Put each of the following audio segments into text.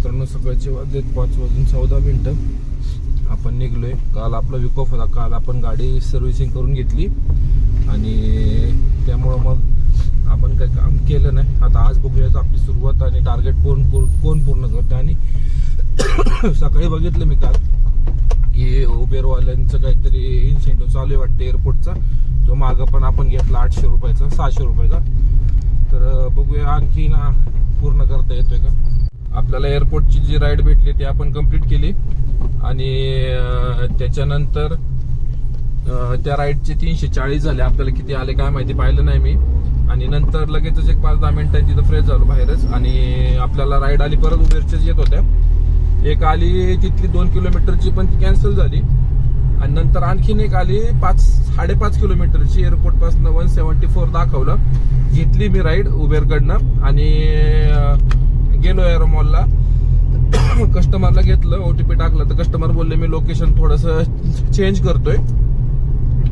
मित्रांनो सकाळचे वाजलेत पाच वाजून चौदा मिनटं. आपण निघलोय. काल आपला विक ऑफ होता. काल आपण गाडी सर्व्हिसिंग करून घेतली. आणि त्यामुळं मग आपण काही काम केलं नाही. आता आज बघूयात आपली सुरुवात आणि टार्गेट कोण कोण- कोण पूर्ण करते. आणि सकाळी बघितलं मी काल की उबेरवाल्यांचं काहीतरी इन्सेंटिव्ह चालू आहे वाटतं एअरपोर्टचा जो मागं पण आपण घेतला आठशे रुपयाचा सहाशे रुपयाचा. तर बघूया आणखी ना पूर्ण करता येतोय का? आपल्याला एअरपोर्टची जी राईड भेटली ती आपण कंप्लीट केली. आणि त्याच्यानंतर त्या राईडचे तीनशे चाळीस झाले. आपल्याला किती आले काय माहिती पाहिलं नाही मी. आणि नंतर लगेचच एक पाच दहा मिनिटं तिथं फ्रेश झालो बाहेरच. आणि आपल्याला राईड आली परत उबेरच्याच येत होत्या. एक आली तिथली दोन किलोमीटरची पण ती कॅन्सल झाली. आणि नंतर आणखीन एक आली पाच साडेपाच किलोमीटरची एअरपोर्टपासून वन सेव्हन्टी फोर दाखवलं. घेतली मी राईड उबेरकडनं. आणि गेलो एअर मॉलला कस्टमरला घेतलं ओटीपी टाकलं. तर कस्टमर बोलले मी लोकेशन थोडंसं चेंज करतोय.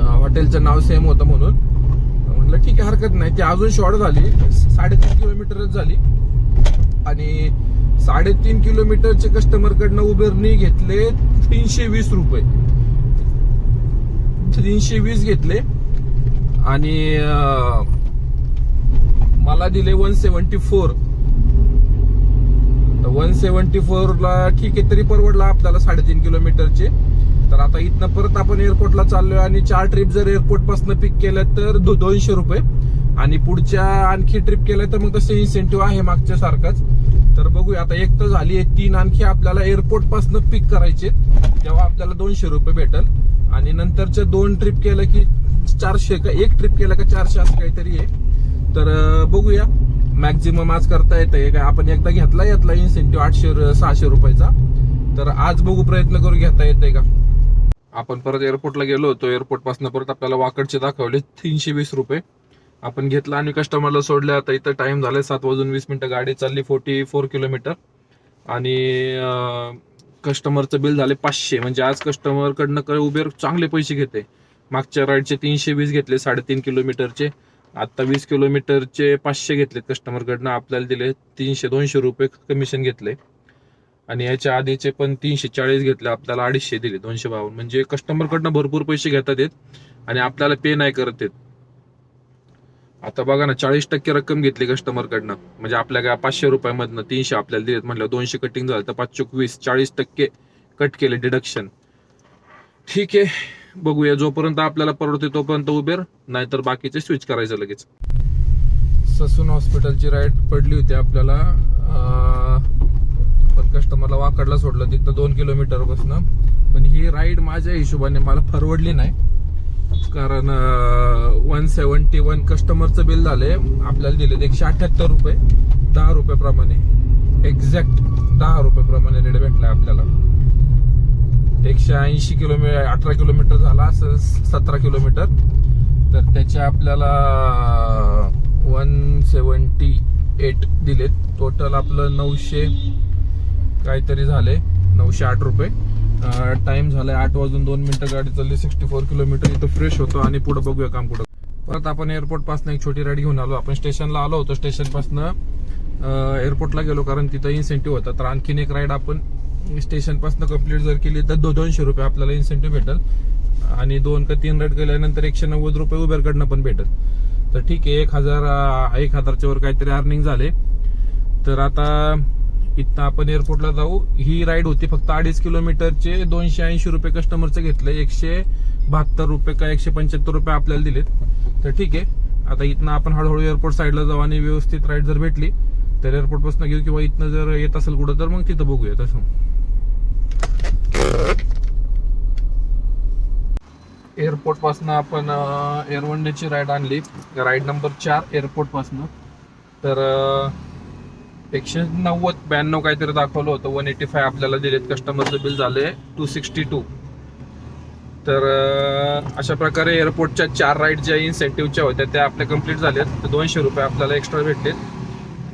हॉटेलचं नाव सेम होतं म्हणून. म्हटलं ठीक आहे हरकत नाही. ती अजून शॉर्ट झाली. साडेतीन किलोमीटरच झाली. आणि साडेतीन किलोमीटरचे कस्टमर कडनं उबेरनी घेतले तीनशे वीस रुपये. तीनशे वीस घेतले. आणि मला दिले वन सेवन्टी फोर तर वन सेवन्टी फोरला ठीक आहे तरी परवडला आपल्याला साडेतीन किलोमीटरचे. तर आता इथनं परत आपण एअरपोर्टला चाललोय आणि चार ट्रिप जर एअरपोर्टपासून पिक केल्या तर दो- दोनशे रुपये. आणि पुढच्या आणखी ट्रिप केल्या तर मग तसे इन्सेंटिव्ह आहे मागच्या सारखाच. तर बघूया आता एक तर झाली आहे तीन आणखी आपल्याला एअरपोर्टपासून पिक करायचे तेव्हा आपल्याला दोनशे रुपये भेटल. आणि नंतरच्या दोन ट्रिप केलं की चारशे का एक ट्रिप केलं का चारशे असं काहीतरी आहे. तर बघूया. मॅक्झिमम आज करता येते काय आपण एकदा घेतला घेतला इन्सेंटिव्ह आठशे सहाशे रुपयाचा. तर आज बघू प्रयत्न करू घेता येते का? आपण परत एअरपोर्टला गेलो होतो. एअरपोर्टपासून परत आपल्याला वाकडचे दाखवले. तीनशे वीस रुपये. आपण घेतला आणि कस्टमरला सोडले. आता इथं टाइम झालाय सात वाजून वीस मिनिटं. गाडी चालली फोर्टी फोर किलोमीटर आणि कस्टमरचं बिल झाले पाचशे. म्हणजे आज कस्टमरकडनं उबेर चांगले पैसे घेते. मागच्या राईडचे तीनशे वीस घेतले साडेतीन किलोमीटरचे आता वीस किलोमीटरचे पाचशे घेतलेत कस्टमर कडनं. आपल्याला दिले तीनशे दोनशे रुपये कमिशन घेतले. आणि याच्या आधीचे पण तीनशे चाळीस घेतले. आपल्याला अडीचशे दिले दोनशे बावन्न. म्हणजे कस्टमर कडनं भरपूर पैसे घेतात येत. आणि आपल्याला पे नाही करत येत. आता बघा ना चाळीस टक्के रक्कम घेतली कस्टमर कडनं. म्हणजे आपल्या काय पाचशे रुपयामधनं तीनशे आपल्याला दिलेत. म्हटलं दोनशे कटिंग झालं तर पाचशे वीस चाळीस टक्के कट केले डिडक्शन ठीक आहे. बघूया जोपर्यंत आपल्याला परवडते तोपर्यंत उबेर नाहीतर बाकीचे स्विच करायचं लगेच. ससून हॉस्पिटलची राईड पडली होती आपल्याला. पण कस्टमरला वाकडला सोडलं तिथं दोन किलोमीटर बसणं. पण ही राईड माझ्या हिशोबाने मला परवडली नाही. कारण वन सेवन्टी वन कस्टमरचं बिल झाले. आपल्याला दिले एकशे अठ्याहत्तर रुपये. दहा रुपये प्रमाणे. एक्झॅक्ट दहा रुपये प्रमाणे रेट भेटला आपल्याला. एकशे ऐंशी किलोमीटर अठरा किलोमीटर झाला असं सतरा किलोमीटर. तर त्याचे आपल्याला वन सेवन्टी एट दिलेत. टोटल आपलं नऊशे काहीतरी झाले नऊशे आठ रुपये. टाइम झालाय आठ वाजून दोन मिनिटं. गाडी चालली सिक्स्टी फोर किलोमीटर. इथं फ्रेश होतो आणि पुढे बघूया काम कुठं. परत आपण एअरपोर्टपासून एक छोटी राईड घेऊन आलो. आपण स्टेशनला आलो होतो. स्टेशनपासून एअरपोर्टला गेलो कारण तिथं इन्सेंटिव्ह होता. तर आणखीन एक राईड आपण स्टेशनपासून कंप्लीट जर केली तर दो- दोनशे रुपये आपल्याला इन्सेंटिव्ह भेटल. आणि दोन का तीन राईड केल्यानंतर एकशे नव्वद रुपये उबेरकडनं पण भेटल. तर ठीक आहे एक हजार एक हजारच्या वर काहीतरी अर्निंग झाले. तर आता इथं आपण एअरपोर्टला जाऊ. ही राईड होती फक्त अडीच किलोमीटरचे दोनशे ऐंशी रुपये कस्टमरचं घेतलं. एकशे बहात्तर रुपये का एकशे पंच्याहत्तर रुपये आपल्याला दिलेत. तर ठीक आहे. आता इथनं आपण हळूहळू एअरपोर्ट साईडला जाऊ आणि व्यवस्थित राईड जर भेटली तर एअरपोर्टपासून घेऊ किंवा इथनं जर येत असेल कुठं तर मग तिथं बघूया तसं. एअरपोर्टपासून आपण एअर वन डेची राईड आणली. राईड नंबर चार एअरपोर्टपासून. तर एकशे नव्वद ब्याण्णव काहीतरी दाखवलं होतं. वन एटी फाय आपल्याला दिलेत. कस्टमरचं बिल झाले टू सिक्स्टी टू तर अशा प्रकारे एअरपोर्टच्या चार राईड ज्या इन्सेंटिव्हच्या होत्या त्या आपल्या कंप्लीट झाल्यात. तर दोनशे रुपये आपल्याला एक्स्ट्रा भेटलेत.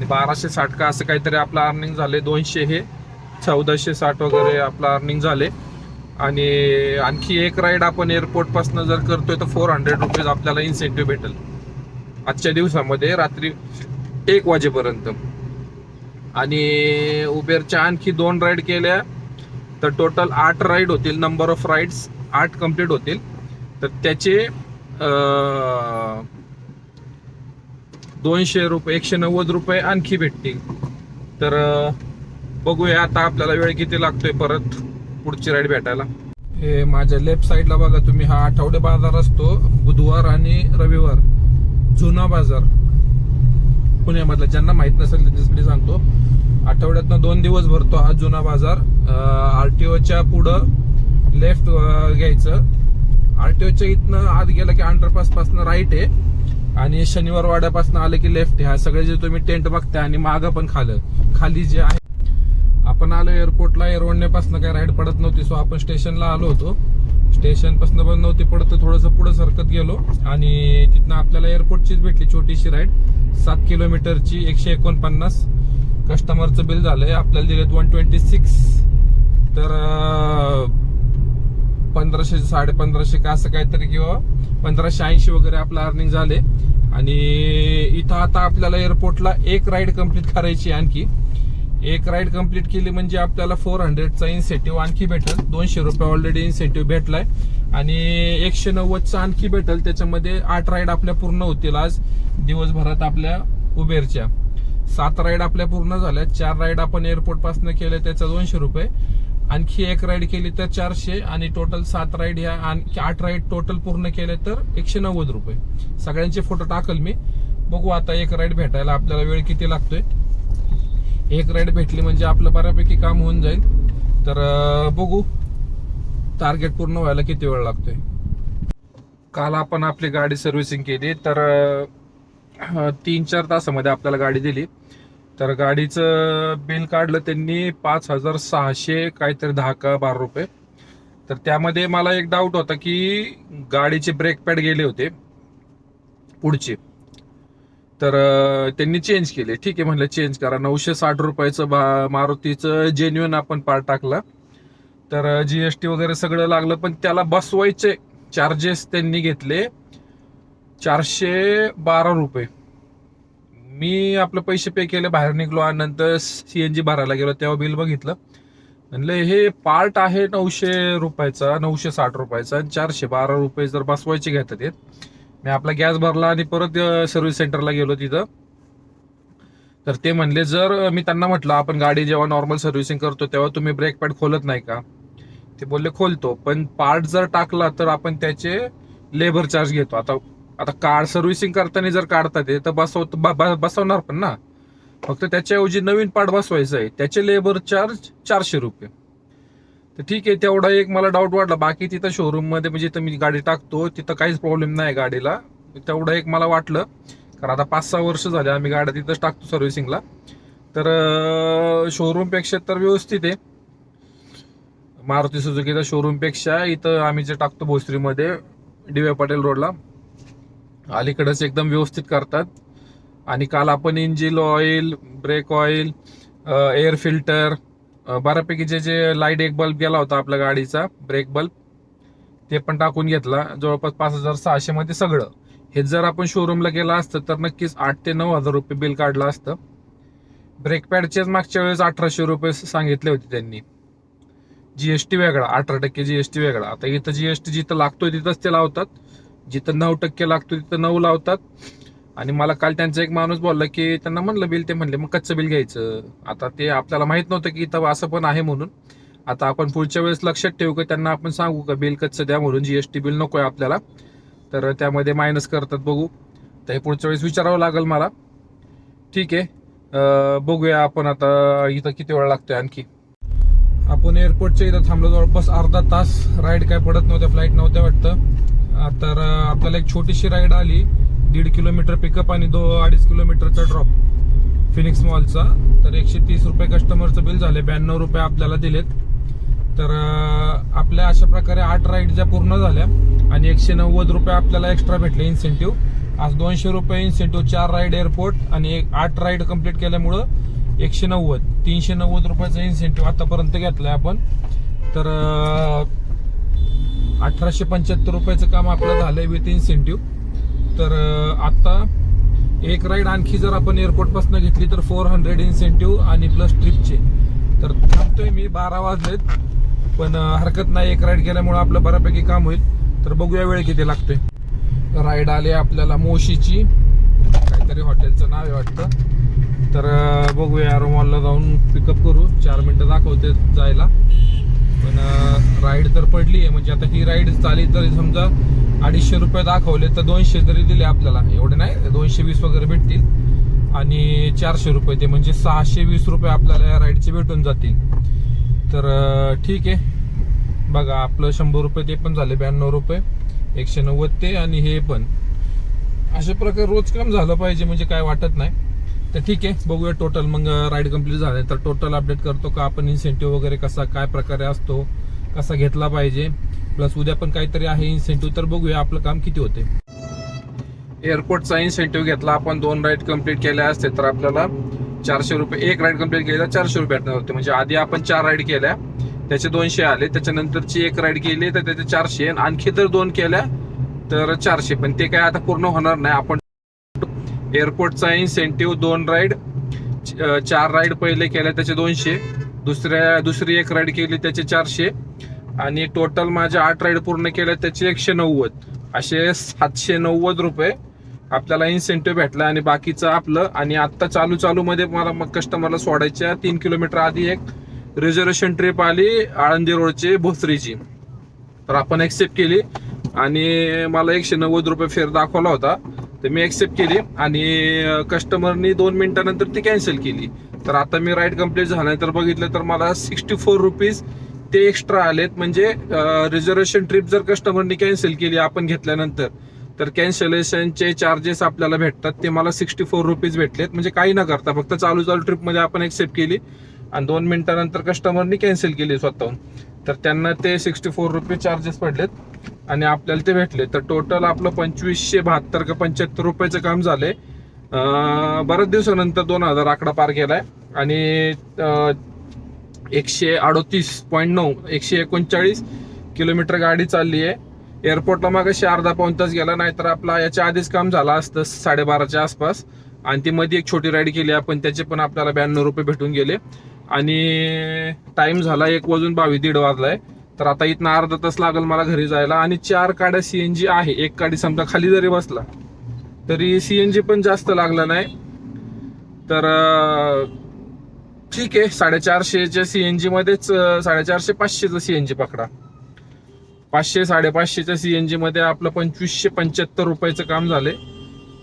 बाराशे साठ का असं काहीतरी आपलं अर्निंग झाले दोनशे हे चौदाशे साठ वगैरे आपलं अर्निंग झाले आणि आणखी एक राईड आपण एअरपोर्टपासून जर करतोय तर फोर हंड्रेड रुपीज आपल्याला इन्सेंटिव्ह भेटेल. आजच्या दिवसामध्ये रात्री एक वाजेपर्यंत. आणि उबेरच्या आणखी दोन राईड केल्या तर टोटल आठ राईड होतील नंबर ऑफ राईड्स आठ कंप्लीट होतील. तर त्याचे दोनशे रुपये एकशे नव्वद रुपये आणखी भेटतील. तर बघूया आता आपल्याला वेळ किती लागतोय परत पुढची राईड भेटायला. हे माझ्या लेफ्ट साईडला बघा तुम्ही हा आठवडे बाजार असतो बुधवार आणि रविवार. जुना बाजार. पुण्यामधला ज्यांना माहीत नसेल त्यांच्यासाठी सांगतो. आठवड्यातनं दोन दिवस भरतो हा जुना बाजार. आरटीओच्या पुढं लेफ्ट घ्यायचं. आरटीओच्या इथनं आत गेलं की अंडरपास पासनं राईट आहे. आणि शनिवार वाड्यापासून आलं की लेफ्ट आहे. सगळे जे तुम्ही टेंट बघताय आणि मागं पण खालं. खाली जे आहे आपण आलो एअरपोर्टला एरवडण्यापासून काही राईड पडत नव्हती सो आपण स्टेशनला आलो होतो. स्टेशनपासून पण नव्हती पडत तर थोडंसं पुढं सरकत गेलो. आणि तिथनं आपल्याला एअरपोर्टचीच भेटली छोटीशी राईड सात किलोमीटरची एकशे एकोणपन्नास. कस्टमरचं बिल झालंय आपल्याला दिलेत वन ट्वेंटी सिक्स तर पंधराशे साडे पंधराशे का असं काहीतरी किंवा पंधराशे ऐंशी वगैरे आपलं अर्निंग झाले. आणि इथं आता आपल्याला एअरपोर्टला एक राईड कंप्लीट करायची आणखी. एक राईड कंप्लीट केली म्हणजे आपल्याला फोर हंड्रेडचा इन्सेंटिव्ह आणखी भेटेल. दोनशे रुपये ऑलरेडी इन्सेंटिव्ह भेटलाय. आणि एकशे नव्वदचा आणखी भेटेल. त्याच्यामध्ये आठ राईड आपल्या पूर्ण होतील आज. दिवसभरात आपल्या उबेरच्या. सात राईड आपल्या पूर्ण झाल्या चार राईड आपण एअरपोर्टपासून केले त्याचा दोनशे रुपये. आणखी एक राईड केली तर चारशे आणि टोटल सात राईड ह्या आणखी आठ राईड टोटल पूर्ण केले तर एकशे नव्वद रुपये. सगळ्यांचे फोटो टाकल मी. बघू आता एक राईड भेटायला आपल्याला वेळ किती लागतोय. एक राईड भेटली म्हणजे आपलं बऱ्यापैकी काम होऊन जाईल. तर बघू. टार्गेट पूर्ण व्हायला किती वेळ लागतोय. काल आपण आपली गाडी सर्व्हिसिंग केली. तर तीन चार तासामध्ये आपल्याला गाडी दिली. तर गाडीचं बिल काढलं त्यांनी पाच हजार सहाशे काहीतरी दहा का बारा रुपये. तर त्यामध्ये मला एक डाऊट होता की गाडीचे ब्रेक पॅड गेले होते पुढचे. तर त्यांनी चेंज केले. ठीक आहे म्हणलं चेंज करा. नऊशे साठ रुपयाचं बा मारुतीचं जेन्युन आपण पार्ट टाकला. तर टी वगैरे सगळं लागलं पण त्याला बसवायचे चार्जेस त्यांनी घेतले चारशे बारा रुपये. मी आपलं पैसे पे केले बाहेर निघलो आणि नंतर सीएनजी भरायला गेलो तेव्हा बिल बघितलं. म्हणलं हे पार्ट आहे नऊशे रुपयाचा नऊशे साठ रुपयाचा आणि चारशे बारा रुपये जर बसवायचे घेतात ते मी आपला गॅस भरला आणि परत सर्व्हिस सेंटरला गेलो तिथं. तर ते म्हणले जर मी त्यांना म्हटलं आपण गाडी जेव्हा नॉर्मल सर्व्हिसिंग करतो तेव्हा तुम्ही ब्रेक पॅड खोलत नाही का? ते बोलले खोलतो. पण पार्ट जर टाकला तर आपण त्याचे लेबर चार्ज घेतो. आता आता कार सर्व्हिसिंग करताना जर काढता ते तर बसव बसवणार पण ना. फक्त त्याच्याऐवजी नवीन पार्ट बसवायचं आहे. त्याचे लेबर चार्ज चारशे रुपये. तर ठीक आहे तेवढा एक मला डाऊट वाटला. बाकी तिथं शोरूममध्ये म्हणजे जिथं मी गाडी टाकतो तिथं काहीच प्रॉब्लेम नाही गाडीला. तेवढं एक मला वाटलं. कारण आता पाच सहा वर्ष झाले आम्ही गाड्या तिथंच टाकतो सर्व्हिसिंगला तर शोरूमपेक्षा तर व्यवस्थित आहे. मारुती सुझुकीच्या शोरूमपेक्षा इथं आम्ही जे टाकतो भोसरीमध्ये डी पटेल रोडला अलीकडेच एकदम व्यवस्थित करतात. आणि काल आपण engine oil brake oil air filter बऱ्यापैकी जे जे लाइट एक बल्ब गेला होता आपल्या गाडीचा ब्रेक बल्ब ते पण टाकून घेतला. जवळपास पाच हजार सहाशे मध्ये सगळं. हे जर आपण शोरूमला गेलं असतं तर नक्कीच आठ ते नऊ हजार रुपये बिल काढलं असतं. ब्रेक पॅडचेच मागच्या वेळेस अठराशे रुपये सांगितले होते त्यांनी. जीएसटी वेगळा अठरा टक्के जीएसटी वेगळा. आता इथं जीएसटी जिथं लागतोय तिथंच ते लावतात. जिथं नऊ टक्के लागतो तिथं नऊ लावतात. आणि मला काल त्यांचा एक माणूस बोलला की त्यांना म्हणलं बिल ते म्हणले मग कच्चं बिल घ्यायचं. आता ते आपल्याला माहीत नव्हतं की इथं असं पण आहे म्हणून. आता आपण पुढच्या वेळेस लक्षात ठेवू का त्यांना आपण सांगू का बिल कच्चं द्या म्हणून जीएसटी बिल नको आहे आपल्याला. तर त्यामध्ये मायनस करतात बघू. तर हे पुढच्या वेळेस विचारावं लागेल मला. ठीक आहे. बघूया आपण आता इथं किती वेळ लागतोय आणखी. आपण एअरपोर्टच्या इथं थांबलो जवळपास अर्धा तास. राईड काय पडत नव्हत्या फ्लाईट नव्हत्या वाटतं. तर आपल्याला एक छोटीशी राईड आली. दीड किलोमीटर पिकअप आणि दो अडीच किलोमीटरचा ड्रॉप फिनिक्स मॉलचा तर एकशे तीस रुपये कस्टमरचं बिल झाले. ब्याण्णव रुपये आपल्याला दिलेत. तर आपल्या अशा प्रकारे आठ राईड ज्या पूर्ण झाल्या आणि एकशे नव्वद रुपये आपल्याला एक्स्ट्रा भेटले इन्सेंटिव्ह आज दोनशे रुपये इन्सेंटिव्ह चार राईड एअरपोर्ट आणि एक आठ राईड कंप्लीट केल्यामुळं एकशे नव्वद. तीनशे नव्वद रुपयाचा इन्सेंटिव्ह आतापर्यंत घेतलाय आपण. तर अठराशे पंच्याहत्तर रुपयाचं काम आपलं झालंय विथ इन्सेंटिव्ह तर आत्ता आता एक राईड आणखी जर आपण एअरपोर्टपासून घेतली तर फोर हंड्रेड इन्सेंटिव्ह आणि प्लस ट्रिपचे तर थांबतोय मी बारा वाजलेत पण हरकत नाही एक राईड केल्यामुळे आपलं बऱ्यापैकी काम होईल. तर बघूया वेळ किती लागतोय. राईड आले आपल्याला मोशीची. काहीतरी हॉटेलचं नाव आहे वाटतं. तर बघूया मॉलला जाऊन पिकअप करू. चार मिनटं दाखवते जायला. पण राईड तर पडली आहे. म्हणजे आता ही राईड चाली तरी समजा अडीचशे रुपये दाखवले तर दोनशे तरी दिले आपल्याला. एवढे नाही दोनशे वीस वगैरे भेटतील. आणि चारशे रुपये ते म्हणजे सहाशे वीस रुपये आपल्याला या राईडचे भेटून जातील. तर ठीक आहे. बघा आपलं शंभर रुपये ते पण झाले ब्याण्णव रुपये. एकशे नव्वद ते आणि हे पण. अशा प्रकारे रोज काम झालं पाहिजे म्हणजे काय वाटत नाही. तर ठीक आहे बघूया टोटल मग राईड कंप्लीट झाले. तर टोटल अपडेट करतो का आपण इन्सेंटिव्ह वगैरे कसा काय प्रकारे असतो कसा घेतला पाहिजे. प्लस उद्या पण काहीतरी आहे इन्सेंटिव्ह तर बघूया आपलं काम किती होते. एअरपोर्टचा इन्सेंटिव्ह घेतला. आपण दोन राईड कंप्लीट केल्या असते तर आपल्याला चारशे रुपये एक राईड कंप्लीट केली तर चारशे रुपये भेटणार होते. म्हणजे आधी आपण चार राईड केल्या त्याचे दोनशे आले त्याच्यानंतरची एक राईड केली तर त्याचे चारशे. आणि आणखी जर दोन केल्या तर चारशे. पण ते काय आता पूर्ण होणार नाही. आपण एअरपोर्टचा इन्सेंटिव्ह दोन राईड चार राईड पहिले केल्या त्याचे दोनशे दुसऱ्या दुसरी एक राईड केली त्याचे चारशे आणि टोटल माझ्या आठ राईड पूर्ण केल्या त्याचे एकशे नव्वद. असे सातशे नव्वद रुपये आपल्याला इन्सेंटिव्ह भेटला आणि बाकीचं आपलं आणि आत्ता चालू चालू मध्ये मला मग कस्टमरला सोडायच्या तीन किलोमीटर आधी एक रिझर्वेशन ट्रिप आली आळंदी रोडची भोसरीची. तर आपण एक्सेप्ट केली आणि मला एकशे नव्वद रुपये फेर दाखवला होता. तर मी एक्सेप्ट केली आणि कस्टमरनी दोन मिनिटानंतर ती कॅन्सल केली. तर आता मी राईड कंप्लीट झाल्यानंतर बघितलं तर मला सिक्स्टी फोर रुपीज ते एक्स्ट्रा आलेत. म्हणजे रिझर्वेशन ट्रिप जर कस्टमरनी कॅन्सल केली आपण घेतल्यानंतर तर कॅन्सलेशनचे चार्जेस आपल्याला भेटतात. ते मला सिक्स्टी फोर रुपीज भेटलेत. म्हणजे काही न करता फक्त चालू चालू ट्रिपमध्ये आपण एक्सेप्ट केली आणि दोन मिनिटानंतर कस्टमरनी कॅन्सल केली स्वतःहून. तर त्यांना ते सिक्स्टी फोर रुपीज चार्जेस पडलेत. आणि आपल्याला ते भेटले. तर टोटल आपलं पंचवीसशे बहात्तर का पंच्याहत्तर रुपयाचं काम झालंय. बऱ्याच दिवसानंतर दोन हजार आकडा पार केलाय. आणि एकशे अडोतीस पॉईंट नऊ एकशे एकोणचाळीस किलोमीटर गाडी चालली आहे एअरपोर्टला मग अर्धा पाऊन तास गेला नाहीतर आपला याच्या आधीच काम झालं असतं साडेबाराच्या आसपास. आणि ती मध्ये एक छोटी राईड केली आपण त्याचे पण आपल्याला ब्याण्णव रुपये भेटून गेले. आणि टाइम झाला एक वाजून बावीस दीड वाजलाय. तर आता इथनं अर्धा तास लागेल मला घरी जायला आणि चार गाड्या सीएनजी आहे. एक काडी समजा खाली जरी बसला तरी सीएनजी पण जास्त लागला नाही. तर ठीक आहे साडेचारशेच्या सीएनजी मध्येच साडेचारशे पाचशेचं सीएनजी पकडा. पाचशे साडेपाचशेच्या सीएनजी मध्ये आपलं पंचवीसशे पंच्याहत्तर रुपयाचं काम झाले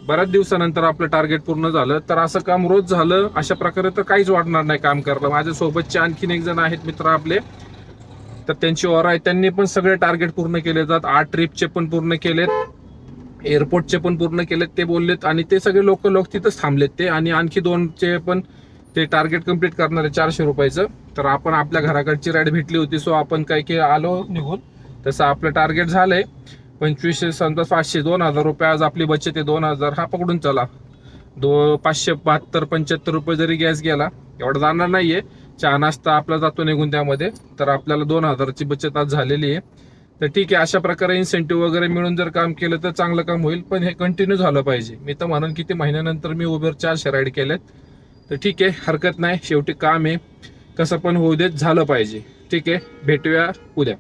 बऱ्याच दिवसानंतर आपलं टार्गेट पूर्ण झालं. तर असं काम रोज झालं अशा प्रकारे तर काहीच वाटणार नाही काम करायला माझ्या सोबतचे आणखीन एक जण आहेत मित्र आपले. तर त्यांची ओर आहे. त्यांनी पण सगळे टार्गेट पूर्ण केले जात. आठ ट्रिपचे पण पूर्ण केलेत. एअरपोर्टचे पण पूर्ण केलेत ते बोललेत. आणि ते सगळे लोक लोक तिथंच थांबलेत ते. आणि आणखी दोनचे पण ते टार्गेट कंप्लीट करणार आहे चारशे रुपयाचं. तर आपण आपल्या घराकडची राईड भेटली होती सो आपण काय की आलो निघून. तसं आपलं टार्गेट झालंय. पंचवीसशे समजा पाचशे दोन हजार रुपये आज आपली बचत आहे. दोन हजार हा पकडून चला. दो पाचशे बहात्तर पंच्याहत्तर रुपये जरी गॅस गेला एवढा जाणार नाहीये. चहा नाश्ता आपला जातो निघून त्यामध्ये. तर आपल्याला दोन हजाराची बचत आज झालेली आहे. तर ठीक आहे अशा प्रकारे इन्सेंटिव्ह वगैरे मिळून जर काम केलं तर चांगलं काम होईल. पण हे कंटिन्यू झालं पाहिजे. मी तर म्हणून किती महिन्यानंतर मी उबर चारशे राईड केल्यात. तर ठीक आहे हरकत नाही. शेवटी काम आहे. कसं पण होऊ देत झालं पाहिजे. ठीक आहे भेटूया उद्या.